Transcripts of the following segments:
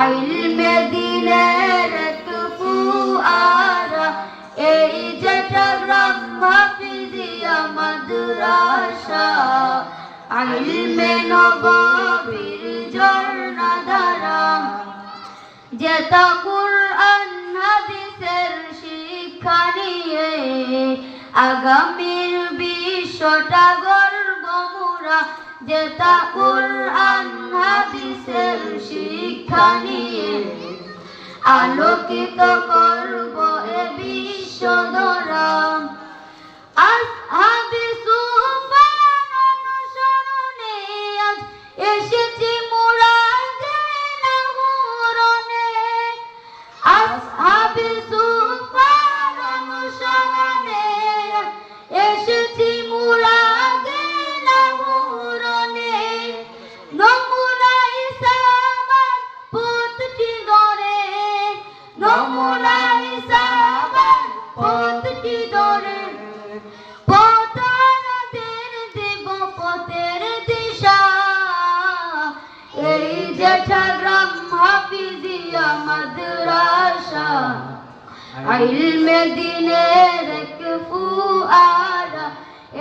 আইলমে দিনের তুফুয়ারা এই যেটা ব্রহ্মা ফিজিয়া মাদ্রাসা। আইলমে নববীর ঝর্ণা ধারা যেটা কুরআন, হাদিসের শিক্ষা নিয়ে। আগামীর বিশ্বটা গর্ব মোরা যেটা কোরআন হাদিসের শিক্ষা নিয়ে আলোকিত করব এ বিশ্ব এই জেঠা গ্রাম হাফিজিয়া মাদ্রাসা। ইলমে দিনের ফুয়ারা,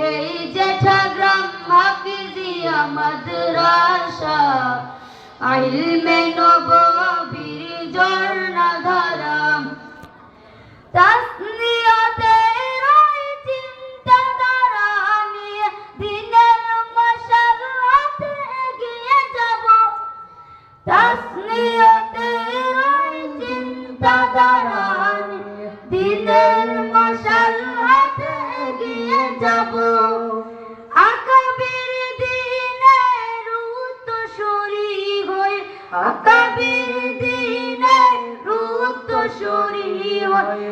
এই জেঠা গ্রাম হাফিজিয়া মাদ্রাসা। ইলমে নববীর ঝর্ণা ধারা তাসনিয়তের চিন্তাধারা নিয়ে দিনের মশালাতে এগিয়ে যাব। আকাবির দিনের উত্তরসূরি হয়ে, আকাবির দিনের উত্তরসূরি হয়ে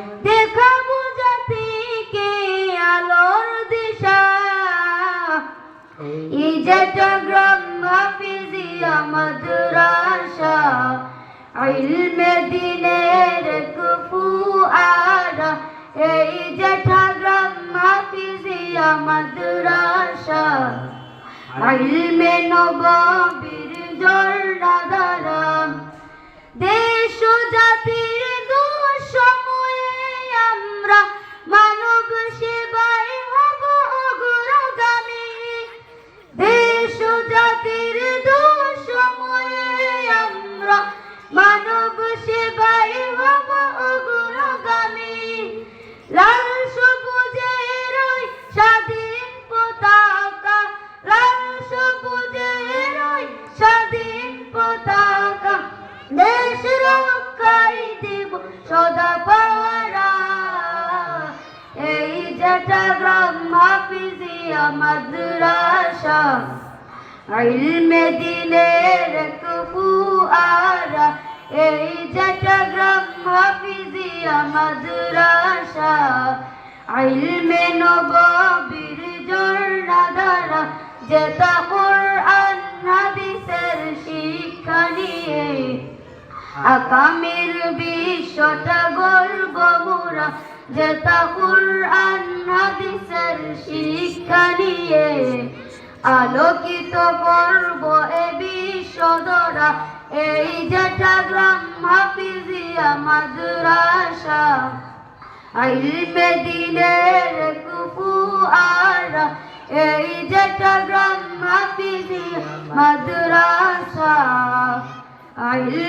এই যেটা গ্রাম হাফিজিয়া মাদ্রাসা, ইলমে দিনের কুফুয়ারা এই যেটা গ্রাম হাফিজিয়া মাদ্রাসা, ইলমে নববীর ঝর্ণা ধারা দেশ সদা পাহারা এই যেটা গ্রাম হাফিজিয়া মাদ্রাসা, ইলমে দিনের কুফুয়ারা। এই যেটা গ্রাম হাফিজিয়া মাদ্রাসা, ইলমে নববীর ঝর্ণা ধারা যেটা আকামের বিশ্বটা গর্ব মোরা যেটা কুরআন, হাদিসের শিক্ষা নিয়ে আলোকিত করব এ বিশ্ব ধরা এই যেটা গ্রাম হাফিজিয়া মাদ্রাসা ইলমে দিনের কুফুয়ারা। এই যেটা গ্রাম হাফিজিয়া মাদ্রাসা ইলমে